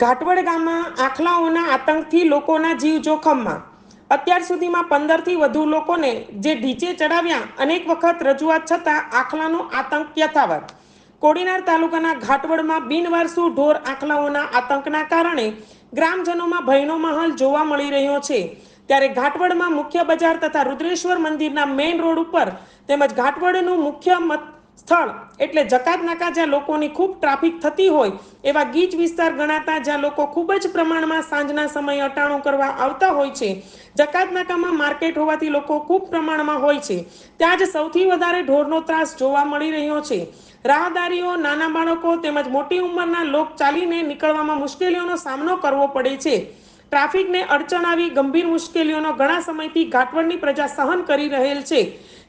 ઘાટવડ ગામમાં આખલાઓના આતંકથી લોકોના જીવ જોખમમાં. અત્યાર સુધીમાં પંદરથી વધુ લોકોને જે ઢીચે ચડાવ્યા, અનેક વખત રજૂઆત છતાં આખલાનો આતંક યથાવત. કોડીનાર તાલુકાના ઘાટવડમાં બિનવારસુ ઢોર આખલાઓના આતંકના કારણે ગ્રામજનોમાં ભયનો માહોલ જોવા મળી રહ્યો છે. ત્યારે ઘાટવડમાં મુખ્ય બજાર તથા રુદ્રેશ્વર મંદિરના મેઇન રોડ ઉપર તેમજ ઘાટવડનું મુખ્ય સ્થળ. એટલે જકાત નાકા જ્યાં લોકોની ખૂબ ટ્રાફિક થતી હોય, એવા ગીચ વિસ્તાર ગણાતા જ્યાં લોકો ખૂબ જ પ્રમાણમાં સાંજના સમયે અટાણું કરવા આવતા હોય છે જકાત નાકામાં માર્કેટ હોવાથી લોકો ખૂબ પ્રમાણમાં હોય છે. ત્યાં જ સૌથી વધારે ઢોરનો ત્રાસ જોવા મળી રહ્યો છે. રાહદારીઓ, નાના બાળકો તેમજ મોટી ઉંમરના લોક ચાલીને નીકળવામાં મુશ્કેલીઓનો સામનો કરવો પડે છે. ટ્રાફિકને અડચણ આવી ગંભીર મુશ્કેલીઓનો ઘણા સમયથી ઘાટવડની પ્રજા સહન કરી રહેલ છે.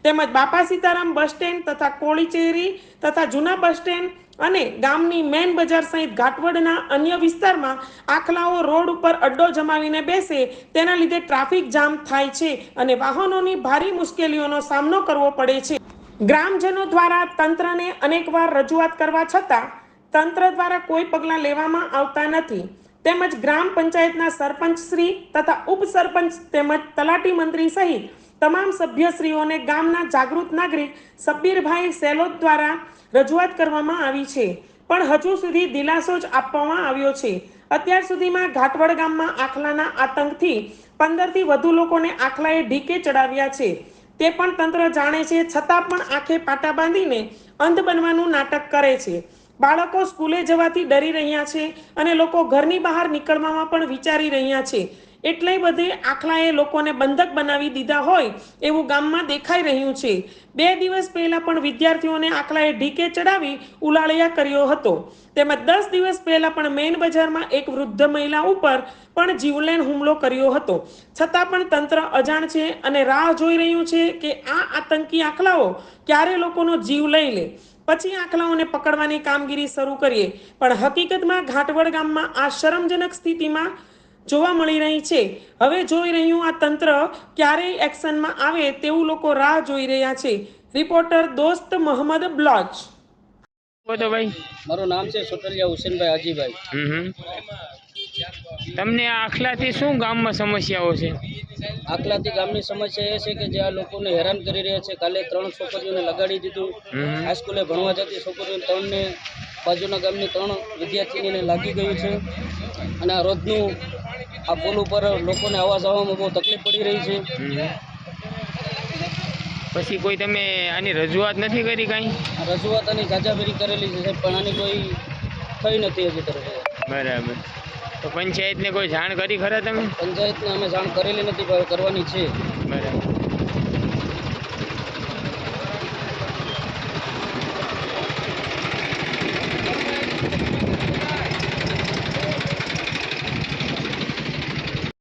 તેમજ બાપા સીતારામ બસ સ્ટેન્ડ તથા કોળીચેરી તથા જૂના બસ સ્ટેન્ડ અને ગામની મેન બજાર સહિત ઘાટવડના અન્ય વિસ્તારમાં આખલાઓ રોડ ઉપર અડ્ડો જમાવીને બેસે તેના લીધે ટ્રાફિક જામ થાય છે અને વાહનોની ભારે મુશ્કેલીઓનો સામનો કરવો પડે છે. ગ્રામજનો દ્વારા તંત્રને અનેકવાર રજૂઆત કરવા છતાં તંત્ર દ્વારા કોઈ પગલાં લેવામાં આવતા નથી. તેમજ ગ્રામ પંચાયતના સરપંચ શ્રી તથા ઉપસરપંચ તેમજ તલાટી મંત્રી સહિત તમામ સભ્યશ્રીઓને ગામના જાગૃત નાગરિક સબ્બીરભાઈ સેલોદ દ્વારા રજૂઆત કરવામાં આવી છે. પણ હજુ સુધી દિલાસો જ આપવામાં આવ્યો છે. અત્યાર સુધીમાં ઘાટવડ ગામમાં આખલાના આતંકથી પંદરથી વધુ લોકોને આખલાએ ઢીકે ચડાવ્યા છે. તે પણ તંત્ર જાણે છે, છતાં પણ આંખે પાટા બાંધીને અંધ બનવાનું નાટક કરે છે. બાળકો સ્કૂલે જવાથી ડરી રહ્યા છે અને લોકો ઘરની બહાર નીકળવામાં પણ વિચારી રહ્યા છે. એટલે બધે આખલાએ લોકોને બંધક બનાવી દીધા હોય એવું ગામમાં દેખાઈ રહ્યું છે. બે દિવસ પહેલા પણ વિદ્યાર્થીઓને આખલાએ ઢીકે ચડાવી ઉલાળિયા કર્યો હતો. તેમજ દસ દિવસ પહેલા પણ મેઇન બજારમાં એક વૃદ્ધ મહિલા ઉપર પણ જીવલેણ હુમલો કર્યો હતો. છતાં પણ તંત્ર અજાણ છે અને રાહ જોઈ રહ્યું છે કે આ આતંકી આખલાઓ ક્યારે લોકોનો જીવ લઈ લે? પછી આખલાઓને પકડવાની કામગીરી શરૂ કરીએ. પણ હકીકતમાં ઘાટવડ ગામમાં આ શરમજનક સ્થિતિમાં જોવા મળી રહી છે. હવે જોઈ રહ્યું આ તંત્ર ક્યારેય એક્શનમાં આવે તેવું લોકો રાહ જોઈ રહ્યા છે. રિપોર્ટર દોસ્ત મોહમ્મદ બ્લોચ. બોલો ભાઈ. મારું નામ છે સોટલિયા હુસેનભાઈ હાજીભાઈ. તમને આ આખલાથી શું ગામમાં સમસ્યાઓ છે? આખલાથી ગામની સમસ્યા એ છે કે જે આ લોકોને હેરાન કરી રહ્યા છે. કાલે ત્રણ છોકરીઓને લગાડી દીધું. હાઈસ્કૂલે ભણવા જતી છોકરીઓ ત્રણને બાજુના ગામની ત્રણ વિદ્યાર્થીનીને લાગી ગયું છે. અને આ રોજનું આ પુલ ઉપર લોકોને આવવા જવામાં બહુ તકલીફ પડી રહી છે. પછી કોઈ તમે આની રજૂઆત નથી કરી કાંઈ? રજૂઆત આની જાજાભેરી કરેલી છે પણ આની કોઈ થઈ નથી હજી તરફ. બરાબર. તો પંચાયતને કોઈ જાણ કરી ખરા તમે? પંચાયતને અમે જાણ કરેલી નથી કરવાની છે.